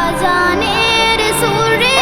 আজানের সুরে